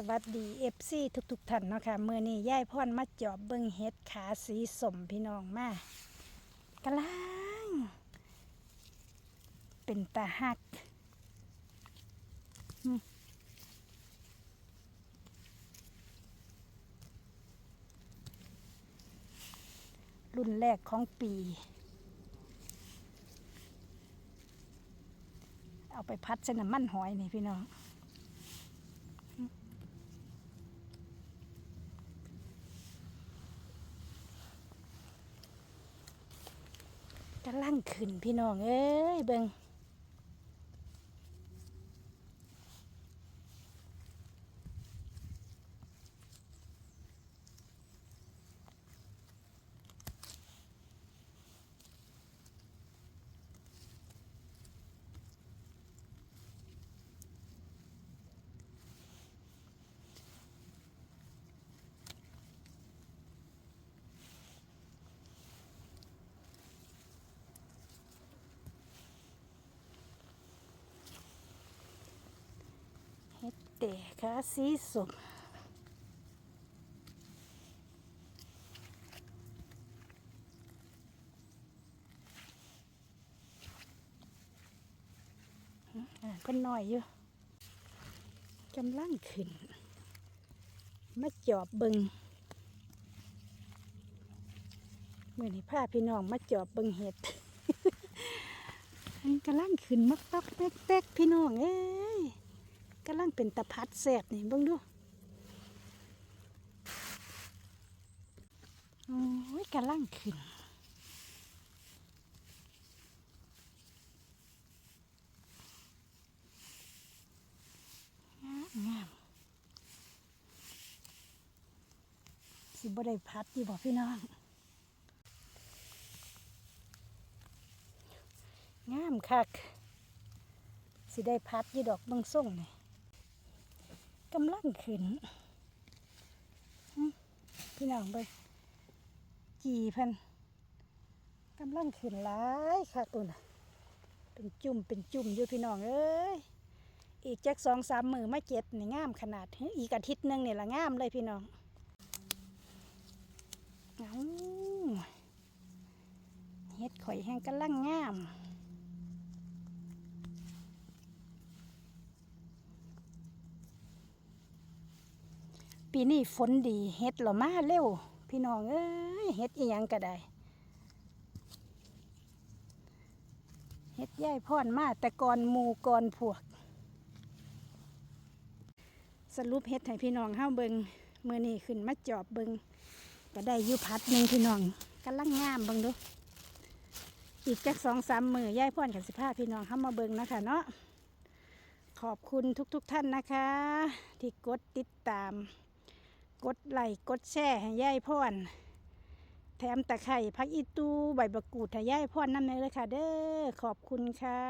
สวัสดีเอฟซีทุกๆท่านเนาะค่ะเมื่อนี้ย่ายพรมาจอบเบิ่งเฮ็ดขาสีสมพี่น้องมากระลังเป็นตาหักรุ่นแรกของปี เอาไปพัดเส้นน้ำมันหอยนี่พี่น้อง กำลังขึ้นพี่น้องเอ้ยเบิง แต่ขาสีสมอ่าก็น้อยอยู่กำลังขึ้น มาจอบเบิงเมื่อนี้พาพี่น้องมาจอบเบิงเห็ดอันกำลังขึ้นมักตักแป๊กๆพี่น้องเอ้ย กำลังเป็นตะพัดแสบนี่เบิ่งดูโอ้ยกำลังขึ้นงามสิบ่ได้พัดดีบอกพี่น้อง งามคัก สิได้พัดยี่ดอกเบางส่งนี่ กำลังขึ้นพี่น้องไปจีเพันกำลังขึ้นหลายค่ะตัวน่ะเป็นจุ่มเป็นจุ่มอยู่พี่น้องเอ้ยอีกจักสองสามมือมาเจ็ดนี่งามขนาดอีกอาทิตย์หนึงนี่ละงามเลยพี่น้องเอาเฮ็ดข่อยแห้งกำลังงาม ปีนี้ฝนดีเฮ็ดเรามาเร็ว พี่น้องเอ้ยเฮ็ดอีหยังก็ได้เฮ็ดย่ายพ่อนมาแต่ก่อนหมูก่อนพวก สรุปเฮ็ดให้พี่น้องเฮาเบิงมื้อนี้ขึ้นมาจอบเบิงก็ได้ยูพัดหนึ่งพี่น้องกำลังงามเบิงดูอีกจักสองสามมือย่ายพ่อนกับสิพาพี่น้องเฮามาเบิงนะคะเนาะขอบคุณทุกๆทท่านนะคะ ที่กดติดตาม กดไลค์กดแชร์ให้ย่ายพ่อนแถมตะไคร่พักอีตูใบบักกูดให้ย่ายพ่อนน้ำเนยเลยค่ะ เด้อขอบคุณค่ะ